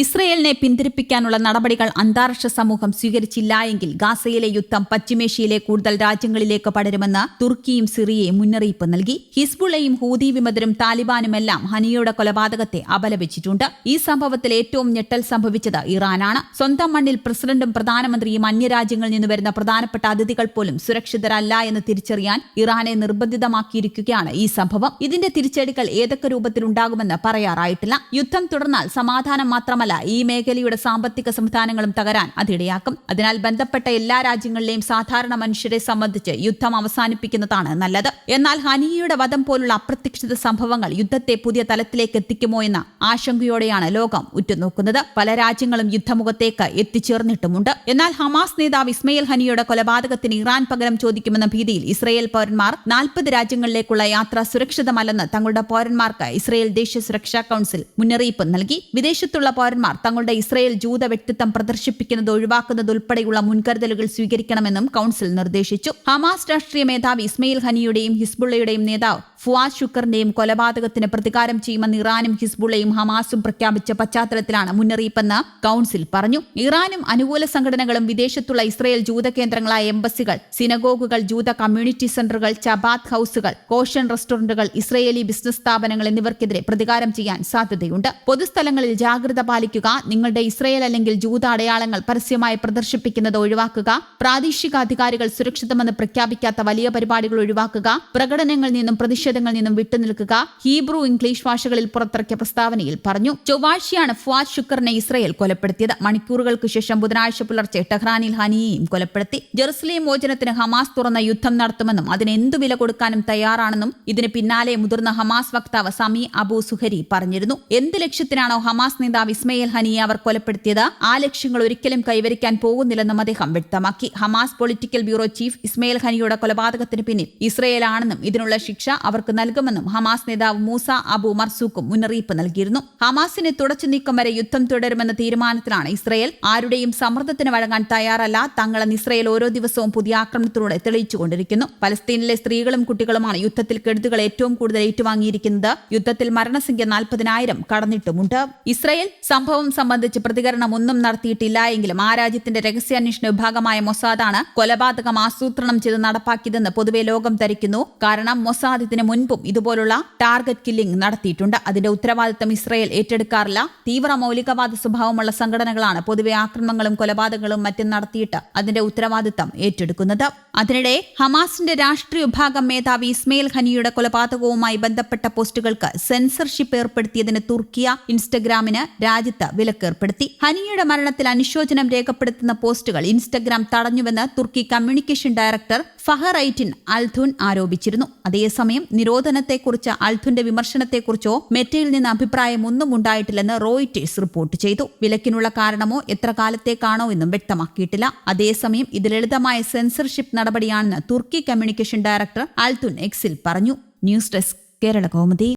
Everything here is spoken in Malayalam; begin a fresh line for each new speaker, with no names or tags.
ഇസ്രയേലിനെ പിന്തിരിപ്പിക്കാനുള്ള നടപടികൾ അന്താരാഷ്ട്ര സമൂഹം സ്വീകരിച്ചില്ല എങ്കിൽ ഗാസയിലെ യുദ്ധം പശ്ചിമേഷ്യയിലെ കൂടുതൽ രാജ്യങ്ങളിലേക്ക് പടരുമെന്ന് തുർക്കിയും സിറിയയും മുന്നറിയിപ്പ് നൽകി. ഹിസ്ബുള്ളയും ഹൂതി വിമതരും താലിബാനുമെല്ലാം ഹനിയുടെ കൊലപാതകത്തെ അപലപിച്ചിട്ടുണ്ട്. ഈ സംഭവത്തിൽ ഏറ്റവും ഞെട്ടൽ സംഭവിച്ചത് ഇറാനാണ്. സ്വന്തം മണ്ണിൽ പ്രസിഡന്റും പ്രധാനമന്ത്രിയും അന്യരാജ്യങ്ങളിൽ നിന്ന് വരുന്ന പ്രധാനപ്പെട്ട അതിഥികൾ പോലും സുരക്ഷിതരല്ല എന്ന് തിരിച്ചറിയാൻ ഇറാനെ നിർബന്ധിതമാക്കിയിരിക്കുകയാണ് ഈ സംഭവം. ഇതിന്റെ തിരിച്ചടികൾ ഏതൊക്കെ രൂപത്തിലുണ്ടാകുമെന്ന് പറയാറായിട്ടില്ല. യുദ്ധം തുടർന്നാൽ സമാധാനം മാത്രമല്ല ഈ മേഖലയുടെ സാമ്പത്തിക സംവിധാനങ്ങളും തകരാൻ അതിടയാക്കും അതിനാൽ ബന്ധപ്പെട്ട എല്ലാ രാജ്യങ്ങളിലെയും സാധാരണ മനുഷ്യരെ സംബന്ധിച്ച് യുദ്ധം അവസാനിപ്പിക്കുന്നതാണ് നല്ലത്. എന്നാൽ ഹനിയയുടെ വധം പോലുള്ള അപ്രതീക്ഷിത സംഭവങ്ങൾ യുദ്ധത്തെ പുതിയ തലത്തിലേക്ക് എത്തിക്കുമോ എന്ന ആശങ്കയോടെയാണ് ലോകം ഉറ്റുനോക്കുന്നത്. പല രാജ്യങ്ങളും യുദ്ധമുഖത്തേക്ക് എത്തിച്ചേർന്നിട്ടുമുണ്ട്. എന്നാൽ ഹമാസ് നേതാവ് ഇസ്മയിൽ ഹനിയുടെ കൊലപാതകത്തിന് ഇറാൻ പകരം ചോദിക്കുമെന്ന ഭീതിയിൽ ഇസ്രയേൽ പൌരന്മാർ നാൽപ്പത് രാജ്യങ്ങളിലേക്കുള്ള യാത്ര സുരക്ഷിതമല്ലെന്ന് തങ്ങളുടെ പൌരന്മാർക്ക് ഇസ്രയേൽ ദേശീയ സുരക്ഷാ കൌൺസിൽ മുന്നറിയിപ്പ് നൽകി. വിദേശത്തുള്ള പൗരന്മാർ തങ്ങളുടെ ഇസ്രയേൽ ജൂത വ്യക്തിത്വം പ്രദർശിപ്പിക്കുന്നത് ഒഴിവാക്കുന്നത് ഉൾപ്പെടെയുള്ള മുൻകരുതലുകൾ സ്വീകരിക്കണമെന്നും കൌൺസിൽ നിർദ്ദേശിച്ചു. ഹമാസ് രാഷ്ട്രീയ മേധാവി ഇസ്മയിൽ ഹനിയുടെയും ഹിസ്ബുള്ളയുടെയും നേതാവ് ഫുവാദ് ഷുക്കറിന്റെയും കൊലപാതകത്തിന് പ്രതികാരം ചെയ്യുമെന്ന് ഇറാനും ഹിസ്ബുള്ളയും ഹമാസും പ്രഖ്യാപിച്ച പശ്ചാത്തലത്തിലാണ് മുന്നറിയിപ്പെന്ന് കൌൺസിൽ പറഞ്ഞു. ഇറാനും അനുകൂല സംഘടനകളും വിദേശത്തുള്ള ഇസ്രയേൽ ജൂത കേന്ദ്രങ്ങളായ എംബസികൾ സിനഗോഗുകൾ ജൂത കമ്മ്യൂണിറ്റി സെന്ററുകൾ ചബാത്ത് ഹൌസുകൾ കോഷൻ റെസ്റ്റോറന്റുകൾ ഇസ്രയേലി ബിസിനസ് സ്ഥാപനങ്ങൾ എന്നിവർക്കെതിരെ പ്രതികാരം ചെയ്യാൻ സാധ്യതയുണ്ട്. പൊതുസ്ഥലങ്ങളിൽ ജാഗ്രത പാലിക്കുക നിങ്ങളുടെ ഇസ്രയേൽ അല്ലെങ്കിൽ ജൂത അടയാളങ്ങൾ പരസ്യമായി പ്രദർശിപ്പിക്കുന്നത് ഒഴിവാക്കുക. പ്രാദേശിക അധികാരികൾ സുരക്ഷിതമെന്ന് പ്രഖ്യാപിക്കാത്ത വലിയ പരിപാടികൾ ഒഴിവാക്കുക. പ്രകടനങ്ങളിൽ നിന്നും പ്രതിഷേധങ്ങളിൽ നിന്നും വിട്ടുനിൽക്കുക. ഹീബ്രു ഇംഗ്ലീഷ് ഭാഷകളിൽ പുറത്തിറക്കിയ പ്രസ്താവനയിൽ പറഞ്ഞു ചൊവ്വാഴ്ചയാണ് ഫുവാദ് ശുക്കറിനെ ഇസ്രയേൽ കൊലപ്പെടുത്തിയത്. മണിക്കൂറുകൾക്ക് ശേഷം ബുധനാഴ്ച പുലർച്ചെ ടെഹ്റാനിൽ ഹനിയെയും കൊലപ്പെടുത്തി. ജെറുസലേം മോചനത്തിന് ഹമാസ് തുറന്ന യുദ്ധം നടത്തുമെന്നും അതിന് എന്തു വില കൊടുക്കാനും തയ്യാറാണെന്നും ഇതിന് പിന്നാലെ മുതിർന്ന ഹമാസ് വക്താവ് സമി അബു സുഹരി പറഞ്ഞിരുന്നു. എന്ത് ലക്ഷ്യത്തിനാണോ ഹമാസ് നേതാവ് ഇസ്മയിൽ ഹനിയെ അവർ കൊലപ്പെടുത്തിയത്. ആ ലക്ഷ്യങ്ങൾ ഒരിക്കലും കൈവരിക്കാൻ പോകുന്നില്ലെന്നും അദ്ദേഹം വ്യക്തമാക്കി. Hamas political bureau chief Ismail ഹനിയുടെ കൊലപാതകത്തിന് പിന്നിൽ ഇസ്രയേലാണെന്നും ഇതിനുള്ള ശിക്ഷ അവർക്ക് നൽകുമെന്നും ഹമാസ് നേതാവ് മൂസ അബു മർസൂക്കും മുന്നറിയിപ്പ് നൽകിയിരുന്നു. ഹമാസിനെ തുടച്ചു നീക്കം വരെ യുദ്ധം തുടരുമെന്ന തീരുമാനത്തിലാണ് ഇസ്രയേൽ ആരുടെയും സമ്മർദ്ദത്തിന് വഴങ്ങാൻ തയ്യാറല്ല. തങ്ങളെന്ന് ഇസ്രയേൽ ഓരോ ദിവസവും പുതിയ ആക്രമണത്തിലൂടെ തെളിയിച്ചുകൊണ്ടിരിക്കുന്നു. പലസ്തീനിലെ സ്ത്രീകളും കുട്ടികളുമാണ് യുദ്ധത്തിൽ കെടുതികൾ ഏറ്റവും കൂടുതൽ ഏറ്റുവാങ്ങിയിരിക്കുന്നത്. യുദ്ധത്തിൽ മരണസംഖ്യ നാൽപ്പതിനായിരം കടന്നിട്ടുമുണ്ട്. ഇസ്രയേൽ സംഭവം സംബന്ധിച്ച് പ്രതികരണം ഒന്നും നടത്തിയിട്ടില്ല എങ്കിലും ആ രാജ്യത്തിന്റെ രഹസ്യാന്വേഷണ വിഭാഗമായ മൊസാദാണ് കൊലപാതകം ആസൂത്രണം ചെയ്ത് നടപ്പാക്കിയതെന്ന് പൊതുവെ ലോകം ധരിക്കുന്നു. കാരണം മൊസാദ് മുൻപും ഇതുപോലുള്ള ടാർഗറ്റ് കില്ലിംഗ് നടത്തിയിട്ടുണ്ട്. അതിന്റെ ഉത്തരവാദിത്തം ഇസ്രയേൽ ഏറ്റെടുക്കാറില്ല. തീവ്ര മൗലികവാദ സ്വഭാവമുള്ള സംഘടനകളാണ് പൊതുവെ ആക്രമണങ്ങളും കൊലപാതകങ്ങളും മറ്റും നടത്തിയിട്ട് അതിന്റെ ഉത്തരവാദിത്തം ഏറ്റെടുക്കുന്നത്. അതിനിടെ ഹമാസിന്റെ രാഷ്ട്രീയ വിഭാഗം മേധാവി ഇസ്മയിൽ ഖനിയുടെ കൊലപാതകവുമായി ബന്ധപ്പെട്ട പോസ്റ്റുകൾക്ക് സെൻസർഷിപ്പ് ഏർപ്പെടുത്തിയതിന് തുർക്കിയ ഇൻസ്റ്റഗ്രാമിന് രാജ്യത്ത് വിലക്കേർപ്പെടുത്തി. ഹനിയുടെ മരണത്തിൽ അനുശോചനം രേഖപ്പെടുത്തുന്ന പോസ്റ്റുകൾ ഇൻസ്റ്റഗ്രാം തടഞ്ഞുവെന്ന് തുർക്കി communication director Fahrettin Altun ആരോപിച്ചിരുന്നു. അതേസമയം നിരോധനത്തെക്കുറിച്ച് അൽധുന്റെ വിമർശനത്തെക്കുറിച്ചോ മെറ്റയിൽ നിന്ന് അഭിപ്രായമൊന്നും ഉണ്ടായിട്ടില്ലെന്ന് റോയിറ്റേഴ്സ് റിപ്പോർട്ട് ചെയ്തു. വിലക്കിനുള്ള കാരണമോ എത്ര കാലത്തേക്കാണോ എന്നും വ്യക്തമാക്കിയിട്ടില്ല. അതേസമയം ഇത് ലളിതമായ സെൻസർഷിപ്പ് നടപടിയാണെന്ന് തുർക്കി കമ്മ്യൂണിക്കേഷൻ ഡയറക്ടർ അൽതുൻ എക്സിൽ പറഞ്ഞു. News desk Kerala Kaumudi.